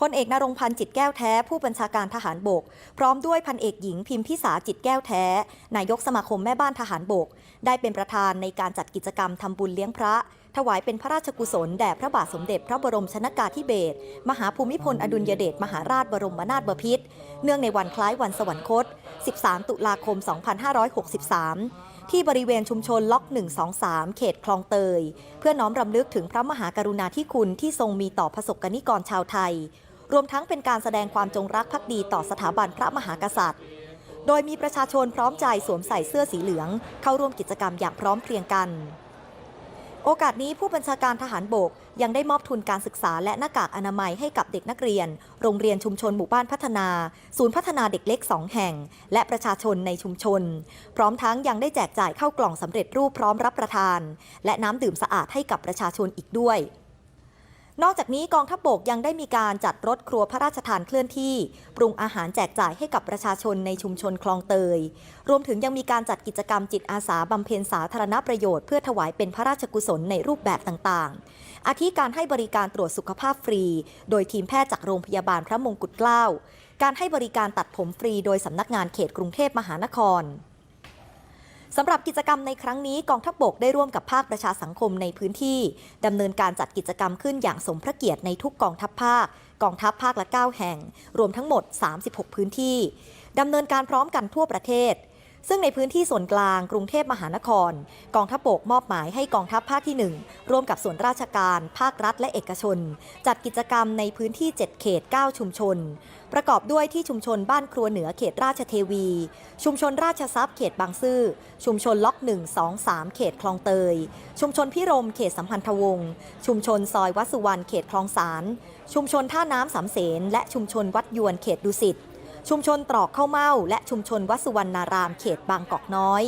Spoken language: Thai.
พลเอกนรงพันธ์จิตแก้วแท้ผู้บัญชาการทหารบก พร้อมด้วยพันเอกหญิงพิมพิสาจิตแก้วแท้ นายกสมาคมแม่บ้านทหารบก ได้เป็นประธานในการจัดกิจกรรมทำบุญเลี้ยงพระ ถวายเป็นพระราชกุศลแด่พระบาทสมเด็จพระบรมชนากาธิเบศรมหาภูมิพลอดุลยเดชมหาราชบรมนาถบพิตรเนื่องในวันคล้ายวันสวรรคต 13 ตุลาคม 2563ที่บริเวณชุมชนล็อก 123 เขตคลองเตย เพื่อน้อมรำลึกถึงพระมหากรุณาธิคุณที่ทรงมีต่อประสบกนิกรชาวไทย รวมทั้งเป็นการแสดงความจงรักภักดีต่อสถาบันพระมหากษัตริย์ โดยมีประชาชนพร้อมใจสวมใส่เสื้อสีเหลือง เข้าร่วมกิจกรรมอย่างพร้อมเพรียงกัน โอกาสนี้ผู้บัญชาการทหารบกยังได้มอบทุนการศึกษาและหน้ากากอนามัยให้กับเด็กนักเรียน โรงเรียนชุมชนหมู่บ้านพัฒนา ศูนย์พัฒนาเด็กเล็ก 2 แห่ง และประชาชนในชุมชน พร้อมทั้งยังได้แจกจ่ายเข้ากล่องสำเร็จรูปพร้อมรับประทาน และน้ำดื่มสะอาดให้กับประชาชนอีกด้วย นอกจากนี้กองทัพบบกยังได้มีการจัดรถครัวพระราชทานเคลื่อนที่ ปรุงอาหารแจกจ่ายให้กับประชาชนในชุมชนคลองเตย รวมถึงยังมีการจัดกิจกรรมจิตอาสาบำเพ็ญสาธารณประโยชน์เพื่อถวายเป็นพระราชกุศลในรูปแบบต่างๆ อาทิการให้บริการตรวจสุขภาพฟรี โดยทีมแพทย์จากโรงพยาบาลพระมงกุฎเกล้า การให้บริการตัดผมฟรีโดยสำนักงานเขตกรุงเทพมหานคร สำหรับกิจกรรมในครั้งนี้กองทัพบบกได้ร่วมกับภาคประชาสังคมในพื้นที่ดำเนินการจัดกิจกรรมขึ้นอย่างสมพระเกียรติในทุกกองทัพภาค กองทัพภาคละ 9 แห่ง รวมทั้งหมด 36 พื้นที่ดำเนินการพร้อมกันทั่วประเทศ ซึ่งในพื้นที่ส่วนกลางกรุงเทพมหานคร กองทัพบกมอบหมายให้กองทัพภาคที่ 1 ร่วมกับส่วนราชการ ภาครัฐและเอกชน จัดกิจกรรมในพื้นที่ 7 เขต 9 ชุมชน ประกอบด้วยที่ชุมชนบ้านครัวเหนือเขตราชเทวี ชุมชนราชทรัพย์เขตบางซื่อ ชุมชนล็อก 1 2 3 เขตคลองเตย ชุมชนพิรมเขตสัมพันธวงศ์ ชุมชนซอยวัดสุวรรณเขตคลองสาร ชุมชนท่าน้ำสามเสนและชุมชนวัดยวนเขตดุสิต ชุมชนตรอกข้าวเม่าและชุมชนวัดสุวรรณารามเขตบางกอกน้อย